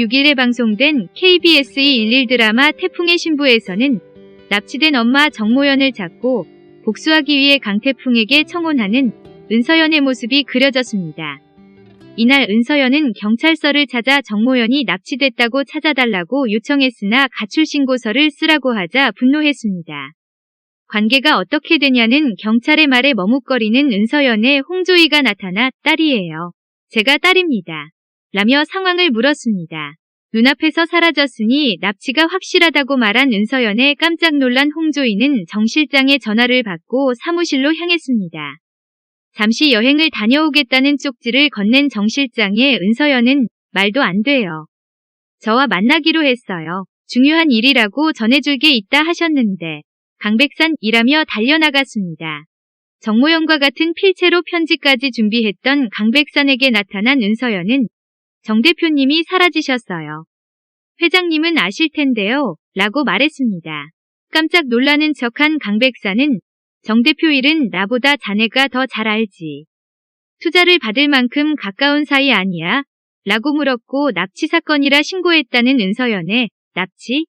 6일에 방송된 KBS 11 드라마 태풍의 신부에서는 납치된 엄마 정모연을 찾고 복수하기 위해 강태풍에게 청혼하는 은서연의 모습이 그려졌습니다. 이날 은서연은 경찰서를 찾아 정모연이 납치됐다고 찾아달라고 요청했으나 가출신고서를 쓰라고 하자 분노했습니다. 관계가 어떻게 되냐는 경찰의 말에 머뭇거리는 은서연의 홍조이가 나타나 딸이에요. 제가 딸입니다. 라며 상황을 물었습니다. 눈앞에서 사라졌으니 납치가 확실하다고 말한 은서연의 깜짝 놀란 홍조이는 정 실장의 전화를 받고 사무실로 향했습니다. 잠시 여행을 다녀오겠다는 쪽지를 건넨 정 실장의 은서연은 말도 안 돼요. 저와 만나기로 했어요. 중요한 일이라고 전해줄 게 있다 하셨는데 강백산 일하며 달려나갔습니다. 정모연과 같은 필체로 편지까지 준비했던 강백산에게 나타난 은서연은 정 대표님이 사라지셨어요. 회장님은 아실 텐데요. 라고 말했습니다. 깜짝 놀라는 척한 강백산은 정 대표 일은 나보다 자네가 더 잘 알지. 투자를 받을 만큼 가까운 사이 아니야? 라고 물었고 납치 사건이라 신고했다는 은서연의 납치?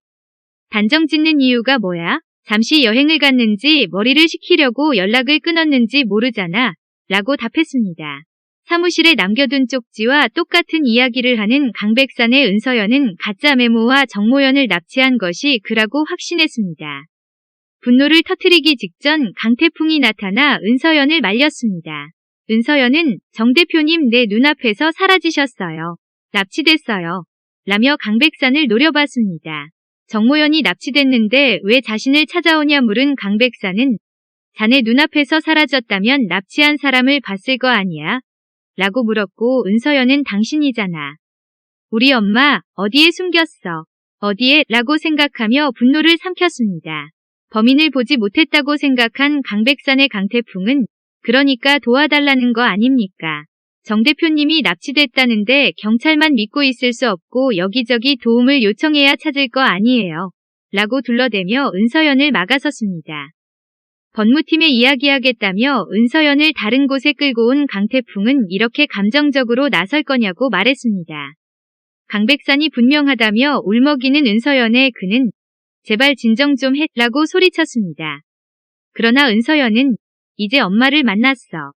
단정 짓는 이유가 뭐야? 잠시 여행을 갔는지 머리를 식히려고 연락을 끊었는지 모르잖아. 라고 답했습니다. 사무실에 남겨둔 쪽지와 똑같은 이야기를 하는 강백산의 은서연은 가짜 메모와 정모연을 납치한 것이 그라고 확신했습니다. 분노를 터트리기 직전 강태풍이 나타나 은서연을 말렸습니다. 은서연은 정 대표님 내 눈앞에서 사라지셨어요. 납치됐어요. 라며 강백산을 노려봤습니다. 정모연이 납치됐는데 왜 자신을 찾아오냐 물은 강백산은 자네 눈앞에서 사라졌다면 납치한 사람을 봤을 거 아니야? 라고 물었고 은서연은 당신이잖아. 우리 엄마 어디에 숨겼어? 어디에? 라고 생각하며 분노를 삼켰습니다. 범인을 보지 못했다고 생각한 강백산의 강태풍은 그러니까 도와달라는 거 아닙니까? 정 대표님이 납치됐다는데 경찰만 믿고 있을 수 없고 여기저기 도움을 요청해야 찾을 거 아니에요. 라고 둘러대며 은서연을 막아섰습니다. 법무팀에 이야기하겠다며 은서연을 다른 곳에 끌고 온 강태풍은 이렇게 감정적으로 나설 거냐고 말했습니다. 강 백산이 분명하다며 울먹이는 은서연의 그는 제발 진정 좀 해라고 소리쳤습니다. 그러나 은서연은 이제 엄마를 만났어.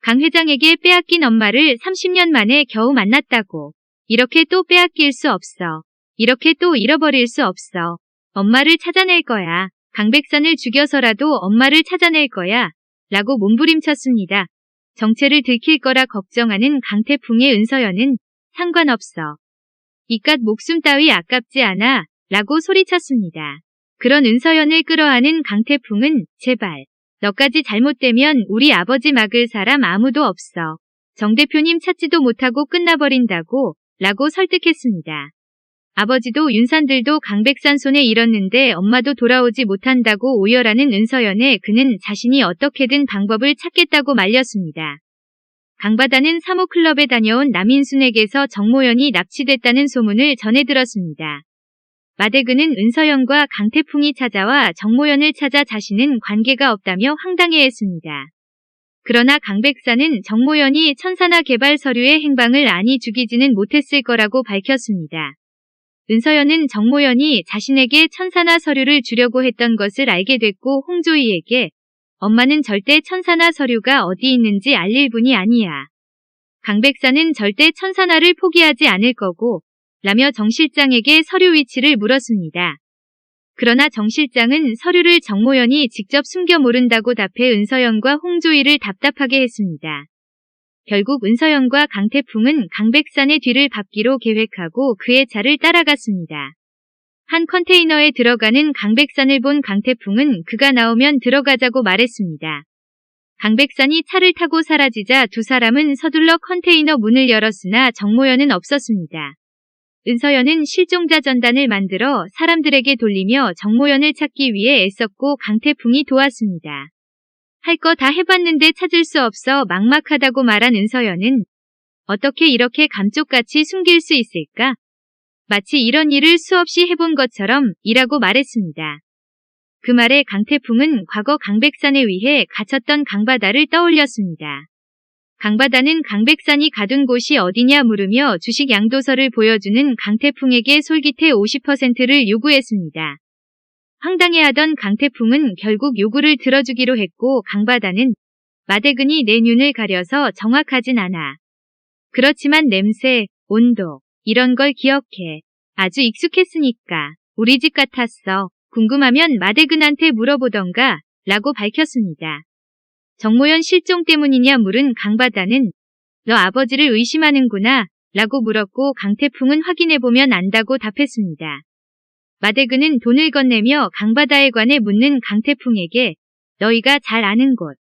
강 회장에게 빼앗긴 엄마를 30년 만에 겨우 만났다고. 이렇게 또 빼앗길 수 없어. 이렇게 또 잃어버릴 수 없어. 엄마를 찾아낼 거야. 강백산을 죽여서라도 엄마를 찾아낼 거야. 라고 몸부림쳤습니다. 정체를 들킬 거라 걱정하는 강태풍의 은서연은 상관없어. 이깟 목숨 따위 아깝지 않아. 라고 소리쳤습니다. 그런 은서연을 끌어안은 강태풍은 제발 너까지 잘못되면 우리 아버지 막을 사람 아무도 없어. 정 대표님 찾지도 못하고 끝나버린다고 라고 설득했습니다. 아버지도 윤산들도 강백산 손에 잃었는데 엄마도 돌아오지 못한다고 오열하는 은서연에 그는 자신이 어떻게든 방법을 찾겠다고 말렸습니다. 강바다는 사모클럽에 다녀온 남인순에게서 정모연이 납치됐다는 소문을 전해 들었습니다. 마대근은 은서연과 강태풍이 찾아와 정모연을 찾아 자신은 관계가 없다며 황당해했습니다. 그러나 강백사는 정모연이 천사나 개발 서류의 행방을 아니 죽이지는 못했을 거라고 밝혔습니다. 은서연은 정모연이 자신에게 천사나 서류를 주려고 했던 것을 알게 됐고 홍조이에게 엄마는 절대 천사나 서류가 어디 있는지 알릴 분이 아니야. 강 백사는 절대 천사나를 포기하지 않을 거고 라며 정 실장에게 서류 위치를 물었습니다. 그러나 정 실장은 서류를 정모연이 직접 숨겨 모른다고 답해 은서연과 홍조이를 답답하게 했습니다. 결국 은서연과 강태풍은 강백산의 뒤를 밟기로 계획하고 그의 차를 따라갔습니다. 한 컨테이너에 들어가는 강백산을 본 강태풍은 그가 나오면 들어가자고 말했습니다. 강백산이 차를 타고 사라지자 두 사람은 서둘러 컨테이너 문을 열었으나 정모연은 없었습니다. 은서연은 실종자 전단을 만들어 사람들에게 돌리며 정모연을 찾기 위해 애썼고 강태풍이 도왔습니다. 할 거 다 해봤는데 찾을 수 없어 막막하다고 말한 은서연은 어떻게 이렇게 감쪽같이 숨길 수 있을까? 마치 이런 일을 수없이 해본 것처럼 이라고 말했습니다. 그 말에 강태풍은 과거 강백산에 의해 갇혔던 강바다를 떠올렸습니다. 강바다는 강백산이 가둔 곳이 어디냐 물으며 주식 양도서를 보여주는 강태풍에게 솔깃해 50%를 요구했습니다. 황당해하던 강태풍은 결국 요구를 들어주기로 했고 강바다는 마대근이 내 눈을 가려서 정확하진 않아. 그렇지만 냄새, 온도, 이런 걸 기억해. 아주 익숙했으니까. 우리 집 같았어. 궁금하면 마대근한테 물어보던가 라고 밝혔습니다. 정모연 실종 때문이냐 물은 강바다는 너 아버지를 의심하는구나 라고 물었고 강태풍은 확인해보면 안다고 답했습니다. 마대근은 돈을 건네며 강바다에 관해 묻는 강태풍에게 너희가 잘 아는 곳.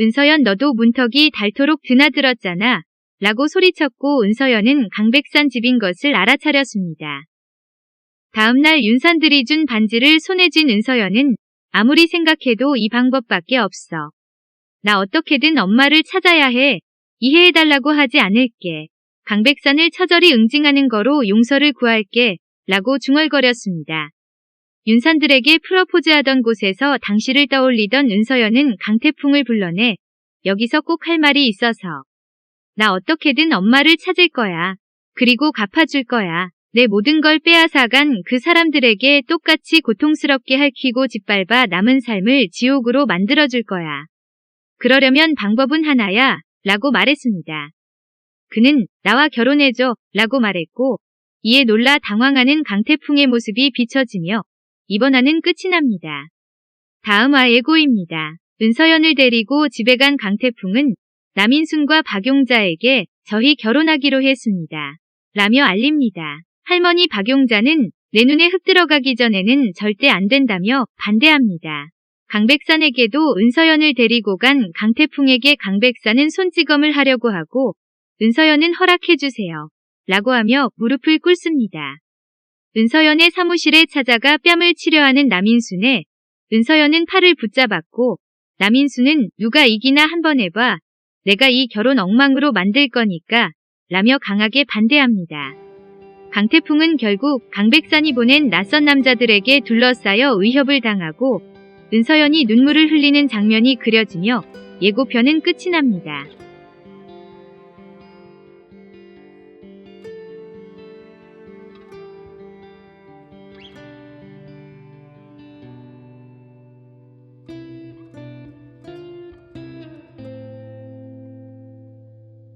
은서연 너도 문턱이 닳도록 드나들었잖아. 라고 소리쳤고 은서연은 강백산 집인 것을 알아차렸습니다. 다음날 윤산들이 준 반지를 손에 쥔 은서연은 아무리 생각해도 이 방법밖에 없어. 나 어떻게든 엄마를 찾아야 해. 이해해달라고 하지 않을게. 강백산을 처절히 응징하는 거로 용서를 구할게. 라고 중얼거렸습니다. 윤산들에게 프로포즈하던 곳에서 당시를 떠올리던 은서연은 강태풍을 불러내 여기서 꼭 할 말이 있어서 나 어떻게든 엄마를 찾을 거야. 그리고 갚아줄 거야. 내 모든 걸 빼앗아간 그 사람들에게 똑같이 고통스럽게 핥히고 짓밟아 남은 삶을 지옥으로 만들어줄 거야. 그러려면 방법은 하나야. 라고 말했습니다. 그는 나와 결혼해줘. 라고 말했고 이에 놀라 당황하는 강태풍의 모습이 비춰지며 이번 화는 끝이 납니다. 다음 화 예고입니다. 은서연을 데리고 집에 간 강태풍은 남인순과 박용자에게 저희 결혼하기로 했습니다. 라며 알립니다. 할머니 박용자는 내 눈에 흙 들어가기 전에는 절대 안 된다며 반대합니다. 강백산에게도 은서연을 데리고 간 강태풍에게 강백산은 손찌검을 하려고 하고 은서연은 허락해주세요. 라고 하며 무릎을 꿇습니다. 은서연의 사무실에 찾아가 뺨을 치려하는 남인순에 은서연은 팔을 붙잡았고 남인순은 누가 이기나 한번 해봐. 내가 이 결혼 엉망으로 만들 거니까 라며 강하게 반대합니다. 강태풍은 결국 강백산이 보낸 낯선 남자들에게 둘러싸여 의협을 당하고 은서연이 눈물을 흘리는 장면이 그려지며 예고편은 끝이 납니다.